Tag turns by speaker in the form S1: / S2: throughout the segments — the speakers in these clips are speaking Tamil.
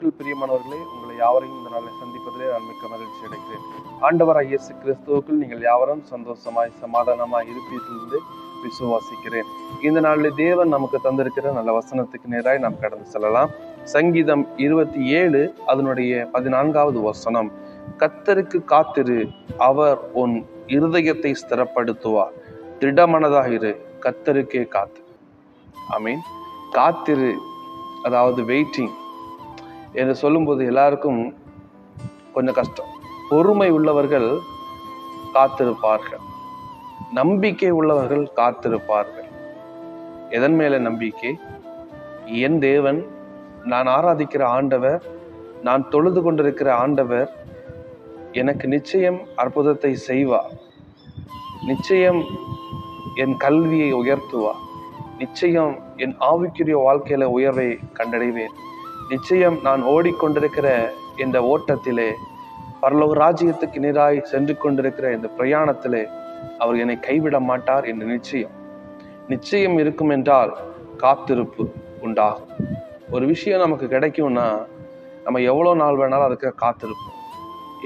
S1: கிறிஸ்துக்குள் பிரியமானவர்களே உங்களை யாவரையும் இந்த நாளை சந்திப்பதிலே நான் மிக்க மகிழ்ச்சி அடைகிறேன். ஆண்டவர் இயேசு கிறிஸ்துவுக்குள் நீங்கள் யாவரும் சந்தோஷமாய் சமாதானமாய் இருப்பீர்கள் விசுவாசிக்கிறேன். இந்த நாளில் தேவன் நமக்கு தந்திருக்கிற நல்ல வசனத்துக்கு நேராய் நாம் கடந்து செல்லலாம். சங்கீதம் இருபத்தி ஏழு அதனுடைய பதினான்காவது வசனம். கத்தருக்கு காத்திரு அவர் உன் இருதயத்தை ஸ்திரப்படுத்துவார். திடமனதாக இரு கத்தருக்கே காத்து. ஐ மீன் காத்திரு அதாவது வெயிட்டிங் என்று சொல்லும்போது எல்லாருக்கும் கொஞ்சம் கஷ்டம். பொறுமை உள்ளவர்கள் காத்திருப்பார்கள். நம்பிக்கை உள்ளவர்கள் காத்திருப்பார்கள். எதன் மேலே நம்பிக்கை? என் தேவன் நான் ஆராதிக்கிற ஆண்டவர் நான் தொழுது கொண்டிருக்கிற ஆண்டவர் எனக்கு நிச்சயம் அற்புதத்தை செய்வார். நிச்சயம் என் கல்வியை உயர்த்துவார். நிச்சயம் என் ஆவிக்குரிய வாழ்க்கையில உயர்வை கண்டடைவேன். நிச்சயம் நான் ஓடிக்கொண்டிருக்கிற இந்த ஓட்டத்திலே பரலோக ராஜ்யத்துக்கு நீராய் சென்று கொண்டிருக்கிற இந்த பிரயாணத்திலே அவர் என்னை கைவிட மாட்டார் என்று நிச்சயம். நிச்சயம் இருக்கும் என்றால் காத்திருப்பு உண்டாகும். ஒரு விஷயம் நமக்கு கிடைக்கும்னா நம்ம எவ்வளோ நாள் வேணாலும் அதுக்கு காத்திருப்போம்.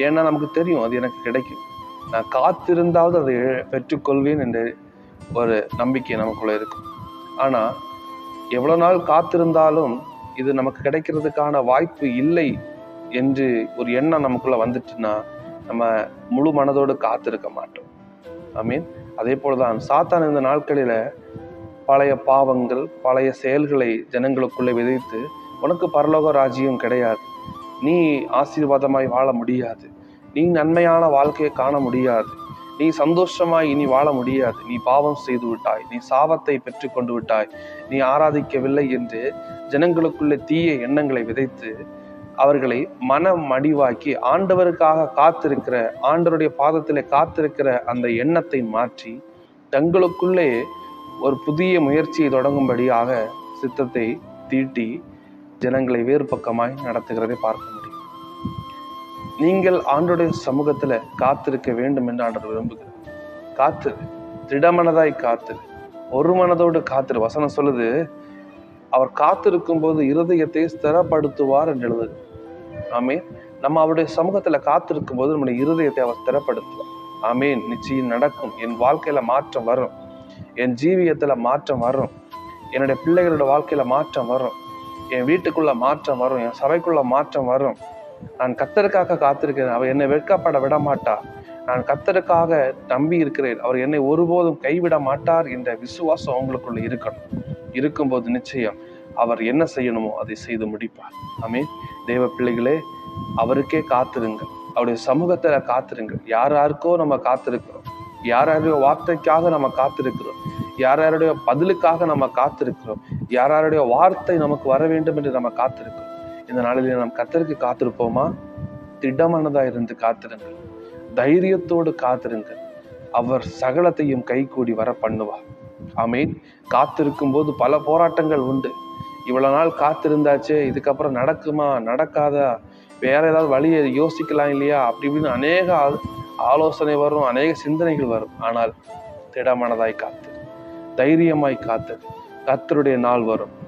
S1: ஏன்னா நமக்கு தெரியும் அது எனக்கு கிடைக்கும். நான் காத்திருந்தாவது அதை பெற்றுக்கொள்வேன் என்ற ஒரு நம்பிக்கை நமக்குள்ளே இருக்கும். ஆனால் எவ்வளோ நாள் காத்திருந்தாலும் இது நமக்கு கிடைக்கிறதுக்கான வாய்ப்பு இல்லை என்று ஒரு எண்ணம் நமக்குள்ள வந்துட்டுன்னா நம்ம முழு மனதோடு காத்திருக்க மாட்டோம். ஐ மீன் அதே போலதான் சாத்தான் இந்த நாட்களில் பழைய பாவங்கள் பழைய செயல்களை ஜனங்களுக்குள்ளே விதைத்து உனக்கு பரலோக ராஜ்யம் கிடையாது. நீ ஆசீர்வாதமாய் வாழ முடியாது. நீ நன்மையான வாழ்க்கையை காண முடியாது. நீ சந்தோஷமாய் இனி வாழ முடியாது. நீ பாவம் செய்து விட்டாய். நீ சாபத்தை பெற்று கொண்டு விட்டாய். நீ ஆராதிக்கவில்லை என்று ஜனங்களுக்குள்ளே தீய எண்ணங்களை விதைத்து அவர்களை மனம் மடிவாக்கி ஆண்டவருக்காக காத்திருக்கிற ஆண்டவருடைய பாதத்தில் காத்திருக்கிற அந்த எண்ணத்தை மாற்றி தங்களுக்குள்ளே ஒரு புதிய முயற்சியை தொடங்கும்படியாக சித்தத்தை தீட்டி ஜனங்களை வேறு பக்கமாய் நடத்துகிறதை பார்க்க முடியும் நீங்கள் ஆண்டோடைய சமூகத்துல காத்திருக்க வேண்டும் என்று ஆண்டவர் விரும்புகிறார். காத்திரு திடமனதாய் காத்திரு ஒரு மனதோடு காத்திரு வசனம் சொல்லுது அவர் காத்திருக்கும் போது இருதயத்தை ஸ்திரப்படுத்துவார் என்று எழுதுது. ஆமே நம்ம அவருடைய சமூகத்துல காத்திருக்கும் போது நம்முடைய இருதயத்தை அவர் ஸ்திரப்படுத்துவார். ஆமீன். நிச்சயம் நடக்கும். என் வாழ்க்கையில மாற்றம் வரும். என் ஜீவியத்துல மாற்றம் வரும். என்னுடைய பிள்ளைகளோட வாழ்க்கையில மாற்றம் வரும். என் வீட்டுக்குள்ள மாற்றம் வரும். என் சபைக்குள்ள மாற்றம் வரும். நான் கத்தருக்காக காத்திருக்கிறேன். அவர் என்னை வெட்கப்பட விட மாட்டார் நான் கத்தருக்காக நம்பி இருக்கிறேன். அவர் என்னை ஒருபோதும் கைவிட மாட்டார் என்ற விசுவாசம் உங்களுக்குள்ள இருக்கணும். இருக்கும்போது நிச்சயம் அவர் என்ன செய்யணுமோ அதை செய்து முடிப்பார். ஆமே தேவ பிள்ளைகளே அவருக்கே காத்திருங்கள். அவருடைய சமூகத்துல காத்திருங்கள். யார் யாருக்கோ நம்ம காத்திருக்கிறோம். யார் யாருடைய வார்த்தைக்காக நம்ம காத்திருக்கிறோம். யார் யாருடைய பதிலுக்காக நம்ம காத்திருக்கிறோம். யார் யாருடைய வார்த்தை நமக்கு வர வேண்டும் என்று நம்ம காத்திருக்கிறோம். இந்த நாளிலே நாம் கத்தருக்கு காத்திருப்போமா? திடமானதா இருந்து காத்திருங்கள். தைரியத்தோடு காத்திருங்கள். அவர் சகலத்தையும் கைகூடி வர பண்ணுவார் ஆமீன். காத்திருக்கும் போது பல போராட்டங்கள் உண்டு. இவ்வளவு நாள் காத்திருந்தாச்சே இதுக்கப்புறம் நடக்குமா? நடக்காதா? வேற ஏதாவது வழியை யோசிக்கலாம் இல்லையா? அப்படி இப்படின்னு அநேக ஆ- ஆலோசனை வரும் அநேக சிந்தனைகள் வரும். ஆனால் திடமானதாய் காத்து தைரியமாய் காத்து கத்தருடைய நாள் வரும்.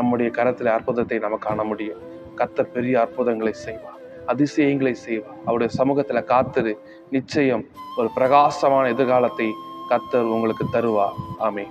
S1: நம்முடைய கரத்தில் அற்புதத்தை நம்ம காண முடியும். கத்தர் பெரிய அற்புதங்களை செய்வார். அதிசயங்களை செய்வார். அவருடைய சமூகத்தில் காத்திரு. நிச்சயம் ஒரு பிரகாசமான எதிர்காலத்தை கத்தர் உங்களுக்கு தருவார். ஆமே